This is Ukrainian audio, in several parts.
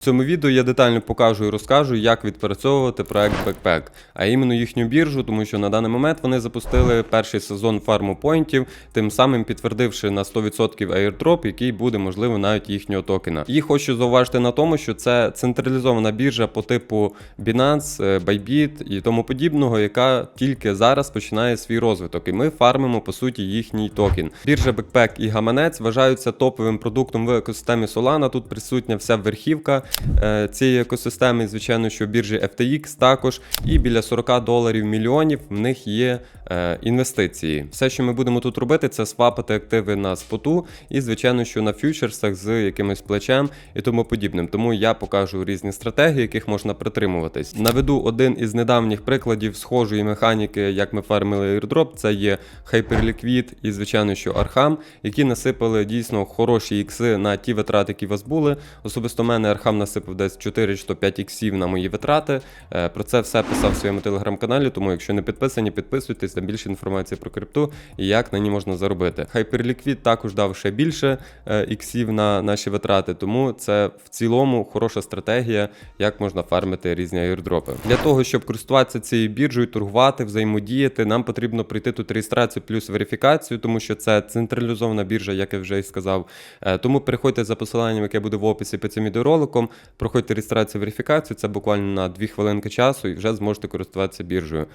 В цьому відео я детально покажу і розкажу, як відпрацьовувати проект Backpack, а іменно їхню біржу, тому що на даний момент вони запустили перший сезон фарму поінтів, тим самим підтвердивши на 100% airdrop, який буде можливо навіть їхнього токена. І хочу зауважити на тому, що це централізована біржа по типу Binance, е, Bybit і тому подібного, яка тільки зараз починає свій розвиток. І ми фармимо по суті їхній токен. Біржа Backpack і гаманець вважаються топовим продуктом в екосистемі Solana. Тут присутня вся верхівка цієї екосистеми. Звичайно, що біржі FTX також, і біля 40 доларів мільйонів в них є е, інвестиції. Все, що ми будемо тут робити, це свапати активи на споту, і звичайно, що на фьючерсах з якимось плечем і тому подібним. Тому я покажу різні стратегії, яких можна притримуватись. Наведу один із недавніх прикладів схожої механіки, як ми фармили airdrop. Це є Hyperliquid і, звичайно, що Arham, які насипали дійсно хороші ікси на ті витрати, які у вас були. Особисто в мене Arham насипав десь 4 чи то 5 іксів на мої витрати. Е, Про це все писав в своєму телеграм-каналі, тому якщо не підписані, підписуйтесь там більше інформації про крипту і як на ній можна заробити. Hyperliquid також дав ще більше е, іксів на наші витрати, тому це в цілому хороша стратегія, як можна фармити різні airdропи. Для того, щоб користуватися цією біржею, торгувати, взаємодіяти, нам потрібно пройти тут реєстрацію плюс верифікацію, тому що це централізована біржа, як я вже і сказав. Е, Тому переходьте за посиланням, яке буде в описі під цим відеороликом. Проходьте реєстрацію верифікацію, це буквально на 2 хвилинки часу, і вже зможете користуватися біржею.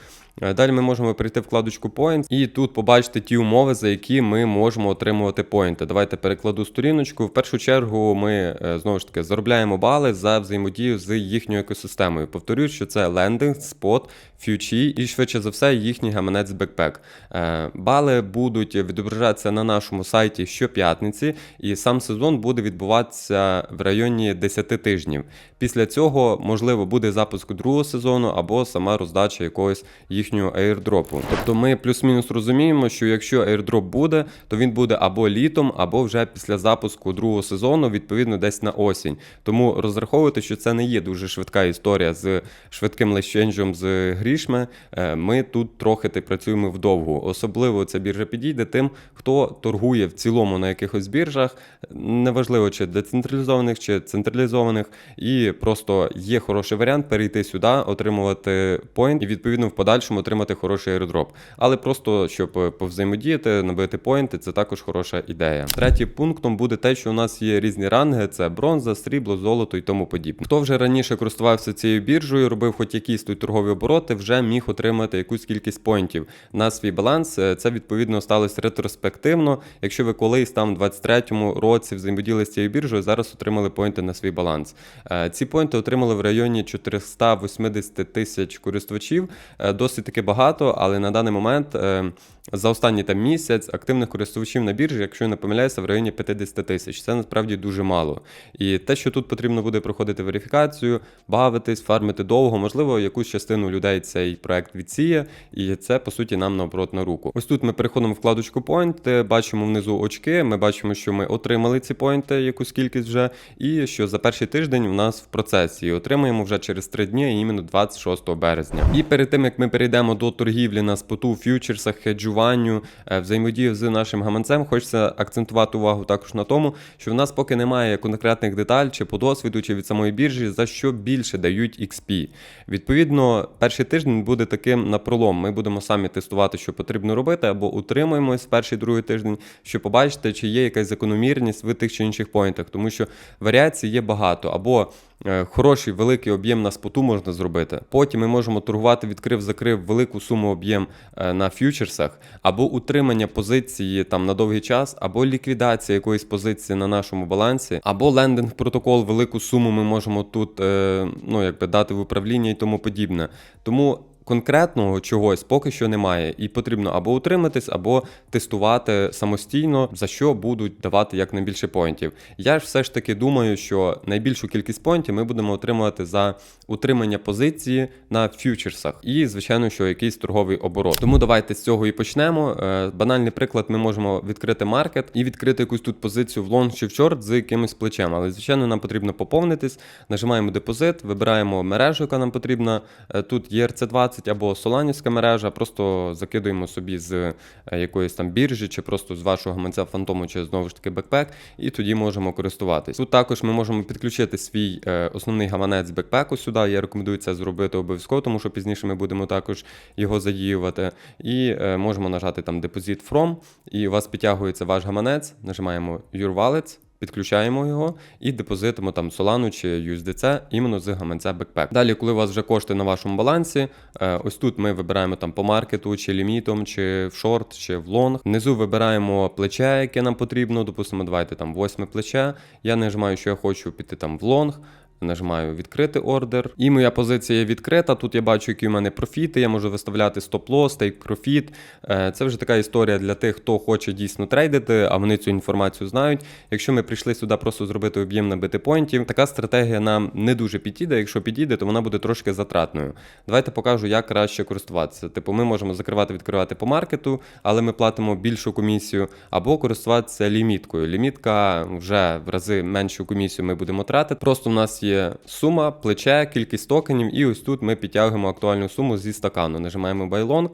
Е, Далі ми можемо прийти в вкладочку Points і тут побачити ті умови, за які ми можемо отримувати поінти. Давайте перекладу сторіночку. В першу чергу ми е, знову ж таки заробляємо бали за взаємодію з їхньою екосистемою. Повторюю, що це лендинг, спот, фьючі і швидше за все їхній гаманець бекпек. Е, Бали будуть відображатися на нашому сайті щоп'ятниці, і сам сезон буде відбуватися в районі 10 тижнів. Після цього, можливо, буде запуск другого сезону або сама роздача якогось їхнього аірдропу. Тобто ми плюс-мінус розуміємо, що якщо аірдроп буде, то він буде або літом, або вже після запуску другого сезону, відповідно, десь на осінь. Тому розраховуйте, що це не є дуже швидка історія з швидким лещенджем з грішми. Е, Ми тут трохи ти працюємо вдовгу. Особливо ця біржа підійде тим, хто торгує в цілому на якихось біржах, неважливо чи децентралізованих, чи централізованих, і просто є хороший варіант перейти сюди, отримувати поінт і відповідно в подальшому отримати хороший аеродроп. Але просто щоб е, повзаємодіяти, набити поінти, це також хороша ідея. Третім пунктом буде те, що у нас є різні ранги: це бронза, срібло, золото і тому подібне. Хто вже раніше користувався цією біржею, робив хоч якісь тут торгові обороти, вже міг отримати якусь кількість поінтів на свій баланс. Е, Це відповідно сталося ретроспективно. Якщо ви колись там в 23-му році взаємодіяли з цією біржею, зараз отримали поінти на свій баланс. Е, Ці поінти отримали в районі 480 тисяч користувачів. Е, Досить таки багато, але на даний момент е, за останній там місяць активних користувачів на біржі, якщо я не помиляюся, в районі 50 тисяч. Це насправді дуже мало. І те, що тут потрібно буде проходити верифікацію, бавитись, фармити довго, можливо, якусь частину людей цей проект відсіє, і це по суті нам наоборот на руку. Ось тут ми переходимо в вкладочку Point, бачимо внизу очки. Ми бачимо, що ми отримали ці поінти, якусь кількість вже, і що за перший тиждень в нас в процесі І отримаємо вже через 3 дні, іменно 26 березня. І перед тим як ми перейдемо до торгівлі на споту, фьючерсах, хеджуванню, е, взаємодію з нашим гаманцем, хочеться акцентувати увагу також на тому, що в нас поки немає конкретних деталь чи по досвіду, чи від самої біржі, за що більше дають XP. Відповідно, перший тиждень буде таким на пролом. Ми будемо самі тестувати, що потрібно робити, або утримуємось перший другий тиждень, щоб побачити, чи є якась закономірність в тих чи інших поінтах, тому що варіацій є багато. Або е, Хороший великий об'єм на споту можна зробити. Потім ми можемо торгувати, відкрив-закрив велику суму об'єм е, на фьючерсах, або утримання позиції там на довгий час, або ліквідація якоїсь позиції на нашому балансі, або лендинг протокол, велику суму ми можемо тут е, ну, якби дати в управління і тому подібне. Тому конкретного чогось поки що немає, і потрібно або утриматись, або тестувати самостійно, за що будуть давати якнайбільше поінтів. Я ж все ж таки думаю, що найбільшу кількість поінтів ми будемо отримувати за утримання позиції на фьючерсах, і звичайно, що якийсь торговий оборот. Тому давайте з цього і почнемо. Е, Банальний приклад, ми можемо відкрити маркет і відкрити якусь тут позицію в лонг чи в чорт з якимось плечем. Але звичайно, нам потрібно поповнитись. Нажимаємо депозит, вибираємо мережу, яка нам потрібна. Е, Тут ERC20 20 або соланівська мережа, просто закидуємо собі з е, якоїсь там біржі, чи просто з вашого гаманця фантому, чи знову ж таки бекпек, і тоді можемо користуватись. Тут також ми можемо підключити свій е, основний гаманець бекпеку сюди. Я рекомендую це зробити обов'язково, тому що пізніше ми будемо також його задіювати. І е, можемо нажати там Deposit From, і у вас підтягується ваш гаманець, нажимаємо Wallets, Підключаємо його і депозитимо там Solana чи USDC іменно з гаманця Backpack. Далі, коли у вас вже кошти на вашому балансі, е, ось тут ми вибираємо там по маркету, чи лімітом, чи в шорт, чи в лонг. Внизу вибираємо плече, яке нам потрібно. Допустимо, давайте там восьме плече. Я нажимаю, що я хочу піти там в лонг. Нажимаю відкрити ордер. І моя позиція відкрита. Тут я бачу, які у мене профіти. Я можу виставляти стоп-лосс, тейк профіт. Е, Це вже така історія для тих, хто хоче дійсно трейдити, а вони цю інформацію знають. Якщо ми прийшли сюди просто зробити об'єм набити поінтів, така стратегія нам не дуже підійде. Якщо підійде, то вона буде трошки затратною. Давайте покажу, як краще користуватися. Типу, ми можемо закривати, відкривати по маркету, але ми платимо більшу комісію, або користуватися ліміткою. Лімітка вже в рази меншу комісію ми будемо тратити. Просто в нас є сума, плече, кількість токенів, і ось тут ми підтягуємо актуальну суму зі стакану. Нажимаємо Buy Long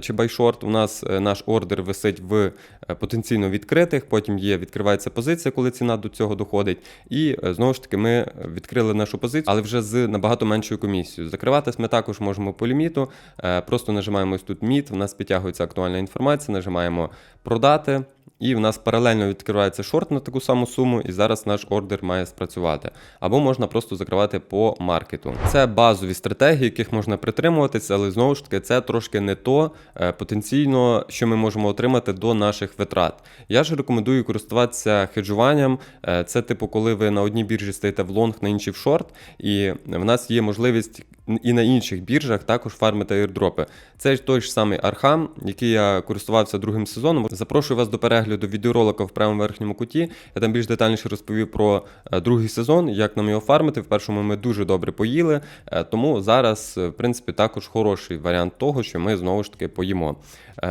чи Buy Short. У нас е, наш ордер висить в е, потенційно відкритих, потім є відкривається позиція, коли ціна до цього доходить. І е, знову ж таки ми відкрили нашу позицію, але вже з набагато меншою комісією. Закриватись ми також можемо по ліміту. Просто нажимаємо ось тут Міт, в нас підтягується актуальна інформація, нажимаємо продати. І в нас паралельно відкривається шорт на таку саму суму, і зараз наш ордер має спрацювати. Або можна просто закривати по маркету. Це базові стратегії, яких можна притримуватися, але знову ж таки це трошки не то е, потенційно, що ми можемо отримати до наших витрат. Я ж рекомендую користуватися хеджуванням. Е, Це типу, коли ви на одній біржі стоїте в лонг, на іншій в шорт, і в нас є можливість і на інших біржах також фармити airdропи. Це той ж самий Архам, який я користувався другим сезоном. Запрошую вас до перегляду відеоролика в правому верхньому куті. Я там більш детальніше розповів про е, другий сезон, як нам його фармити. В першому ми дуже добре поїли, е, тому зараз, е, в принципі, також хороший варіант того, що ми знову ж таки поїмо.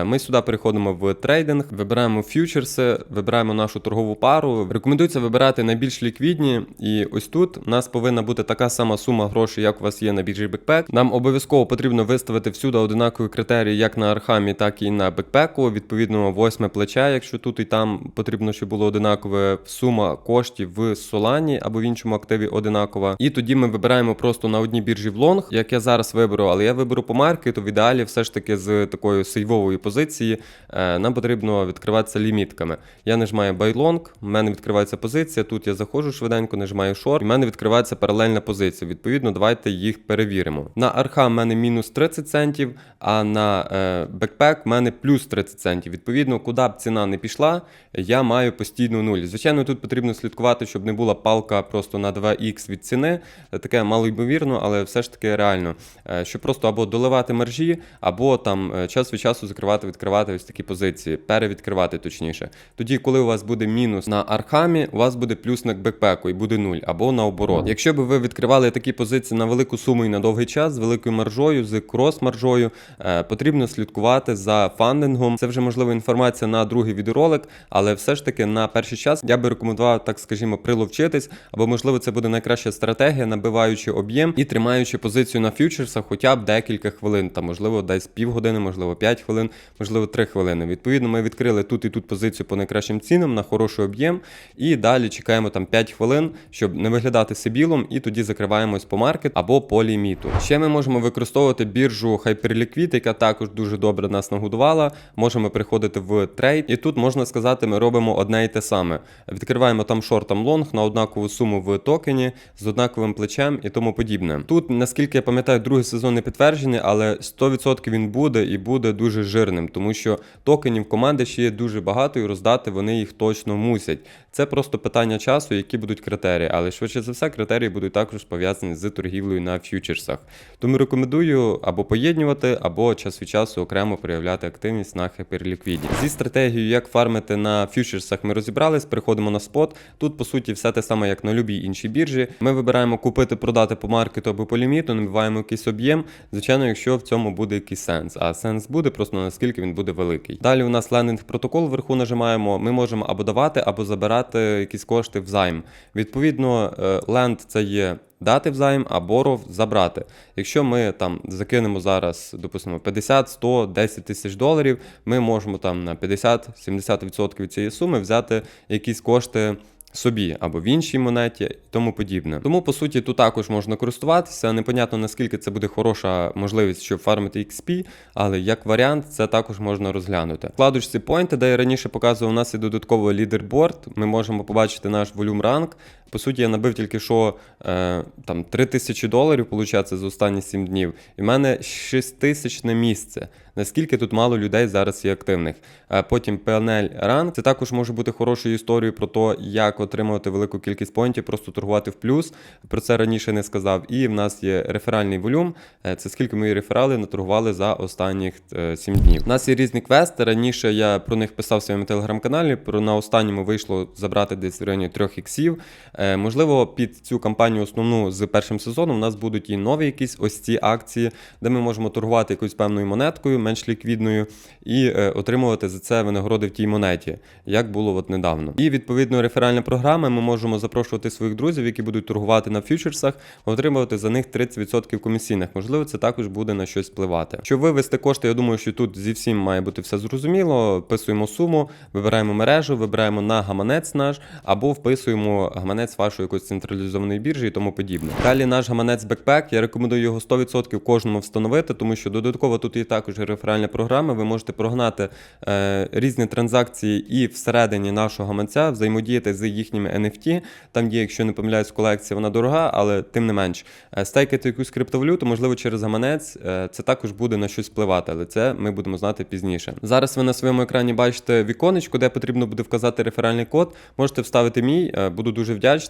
Ми сюди переходимо в трейдинг, вибираємо фьючерси, вибираємо нашу торгову пару. Рекомендується вибирати найбільш ліквідні, і ось тут у нас повинна бути така сама сума грошей, як у вас є на біржі Backpack. Нам обов'язково потрібно виставити всюди одинакові критерії, як на Архамі, так і на бекпеку. Відповідно, восьме плече, якщо тут і там потрібно, щоб було одинакове сума коштів в Солані або в іншому активі одинакова. І тоді ми вибираємо просто на одній біржі в лонг, як я зараз виберу, але я виберу по маркету. В ідеалі все ж таки з такою сейвовою позиції е, нам потрібно відкриватися лімітками. Я нажимаю buy long, в мене відкривається позиція. Тут я заходжу швиденько, нажимаю short, і в мене відкривається паралельна позиція. Відповідно, давайте їх перевіримо. На арха в мене мінус 30 центів, а на е, бекпек в мене плюс 30 центів. Відповідно, куди б ціна не пішла, я маю постійну нуль. Звичайно, тут потрібно слідкувати, щоб не була палка просто на 2х від ціни. Таке малоймовірно, але все ж таки реально. Е, Щоб просто або доливати мержі, або там е, час від часу закривати, відкривати ось такі позиції, перевідкривати точніше. Тоді, коли у вас буде мінус на архамі, у вас буде плюс на бекпеку і буде нуль, або наоборот. Якщо б ви відкривали такі позиції на велику суму і на довгий час з великою маржою, з крос-маржою, е, потрібно слідкувати за фандингом. Це вже можливо інформація на другий відеоролик, але все ж таки на перший час я би рекомендував, так скажімо, приловчитись, або можливо це буде найкраща стратегія, набиваючи об'єм і тримаючи позицію на фьючерсах хоча б декілька хвилин, там можливо десь півгодини, можливо 5 хвилин, можливо 3 хвилини. Відповідно, ми відкрили тут і тут позицію по найкращим цінам на хороший об'єм, і далі чекаємо там 5 хвилин, щоб не виглядати сибілом, і тоді закриваємось по маркет або по ліміту. Ще ми можемо використовувати біржу Hyperliquid, яка також дуже добре нас нагодувала. Можемо приходити в трейд, і тут можна сказати, ми робимо одне і те саме. Відкриваємо там шорт, там лонг на однакову суму в токені з однаковим плечем і тому подібне. Тут, наскільки я пам'ятаю, другий сезон не підтверджений, але 100% він буде і буде дуже жирним, тому що токенів команди ще є дуже багато, і роздати вони їх точно мусять. Це просто питання часу, які будуть критерії, але швидше за все, критерії будуть також пов'язані з торгівлею на ф'ючерсах. Тому рекомендую або поєднувати, або час від часу окремо проявляти активність на Hyperliquid. Зі стратегією, як фармити на ф'ючерсах, ми розібрались. Переходимо на спот. Тут по суті все те саме, як на любій іншій біржі. Ми вибираємо купити, продати по маркету або по ліміту, набиваємо якийсь об'єм. Звичайно, якщо в цьому буде якийсь сенс. А сенс буде просто наскільки він буде великий. Далі у нас лендинг протокол вверху нажимаємо. Ми можемо або давати, або забирати якісь кошти взайм. Відповідно, ленд це є дати взайм, або забрати. Якщо ми там закинемо зараз, допустимо, 50, 100, 10 тисяч доларів, ми можемо там на 50-70% цієї суми взяти якісь кошти. Собі або в іншій монеті і тому подібне. Тому по суті тут також можна користуватися. Непонятно наскільки це буде хороша можливість, щоб фармити XP, але як варіант це також можна розглянути. Вкладочці Point, де я раніше показував, у нас є додатково лідерборд. Ми можемо побачити наш волюм ранг. По суті, я набив тільки що е, там 3 тисячі доларів, виходить, за останні 7 днів. І в мене 6 тисячне місце. Наскільки тут мало людей зараз є активних. Е, потім панель ранг. Це також може бути хорошою історією про те, як отримувати велику кількість поінтів, просто торгувати в плюс. Про це раніше не сказав. І в нас є реферальний волюм. Е, Це скільки мої реферали наторгували за останніх 7 днів. У нас є різні квести. Раніше я про них писав в своєму телеграм-каналі. Про на останньому вийшло забрати десь в районі 3 іксів. Е, Можливо, під цю кампанію основну з першим сезоном у нас будуть і нові якісь ось ці акції, де ми можемо торгувати якоюсь певною монеткою, менш ліквідною, і е, отримувати за це винагороди в тій монеті, як було от недавно. І відповідно реферальна програма. Ми можемо запрошувати своїх друзів, які будуть торгувати на фьючерсах, отримувати за них 30% комісійних. Можливо, це також буде на щось впливати. Щоб вивести кошти, я думаю, що тут зі всім має бути все зрозуміло. Вписуємо суму, вибираємо мережу, вибираємо на гаманець наш або вписуємо гаманець вашої якоїсь централізованої біржі і тому подібне. Далі наш гаманець Backpack, я рекомендую його 100% кожному встановити, тому що додатково тут є також реферальна програма. Ви можете прогнати е, різні транзакції і всередині нашого гаманця взаємодіяти з їхніми NFT. Там є, якщо не помиляюсь, колекція, вона дорога, але тим не менш. Е, стейкати якусь криптовалюту, можливо, через гаманець, е, це також буде на щось впливати, але це ми будемо знати пізніше. Зараз ви на своєму екрані бачите віконечко, де потрібно буде вказати реферальний код. Можете вставити мій, е, буду дуже вдячний.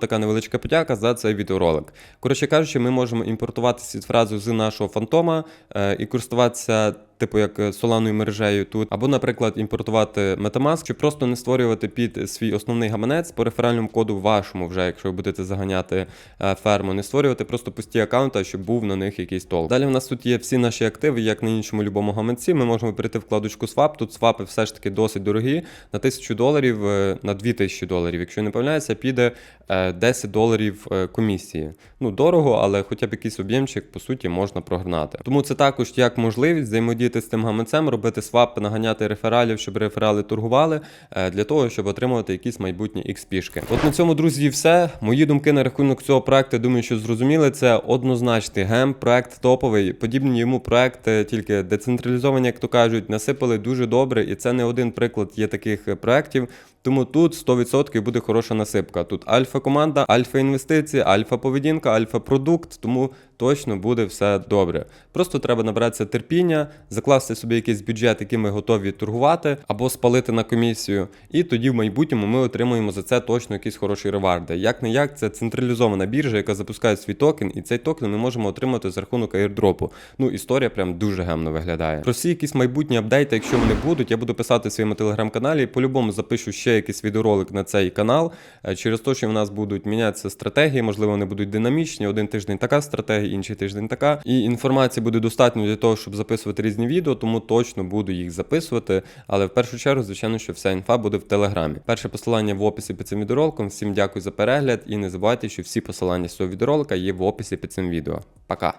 Така невеличка подяка за цей відеоролик. Коротше кажучи, ми можемо імпортувати ці фразу з нашого фантома е, і користуватися. Типу як е, соланою мережею тут, або, наприклад, імпортувати Metamask, чи просто не створювати під свій основний гаманець по реферальному коду вашому, вже якщо ви будете заганяти е, ферму, не створювати просто пусті аккаунти, щоб був на них якийсь толк. Далі в нас тут є всі наші активи, як на іншому любому гаманці. Ми можемо перейти в вкладочку Swap. Тут свапи все ж таки досить дорогі. На 1000 доларів, е, на 2000 доларів. Якщо не помиляюся, піде е, 10 доларів комісії. Ну дорого, але хоча б якийсь об'ємчик, по суті, можна прогнати. Тому це також як можливість взаємодіяти з тим гаманцем, робити свап, наганяти рефералів, щоб реферали торгували, е, для того, щоб отримувати якісь майбутні XP-шки. От на цьому, друзі, все. Мої думки на рахунок цього проекту, думаю, що зрозуміли. Це однозначний гем, проект топовий. Подібні йому проекти, тільки децентралізовані, як то кажуть, насипали дуже добре, і це не один приклад є таких е, проектів. Тому тут 100% буде хороша насипка. Тут альфа-команда, альфа-інвестиції, альфа-поведінка, альфа-продукт, тому точно буде все добре. Просто треба набратися терпіння, закласти собі якийсь бюджет, який ми готові торгувати, або спалити на комісію. І тоді в майбутньому ми отримуємо за це точно якісь хороші реварди. Як не як, це централізована біржа, яка запускає свій токен, і цей токен ми можемо отримати за рахунок аірдропу. Ну, історія прям дуже гемно виглядає. Про всі якісь майбутні апдейти, якщо вони будуть, я буду писати в своєму телеграм-каналі. По-любому запишу ще якийсь відеоролик на цей канал. Е, Через те, що в нас будуть мінятися стратегії, можливо, вони будуть динамічні. Один тиждень така стратегія, інший тиждень така. І інформації буде достатньо для того, щоб записувати різні відео, тому точно буду їх записувати. Але в першу чергу, звичайно, що вся інфа буде в телеграмі. Перше посилання в описі під цим відеороликом. Всім дякую за перегляд і не забувайте, що всі посилання з цього відеоролика є в описі під цим відео. Пока!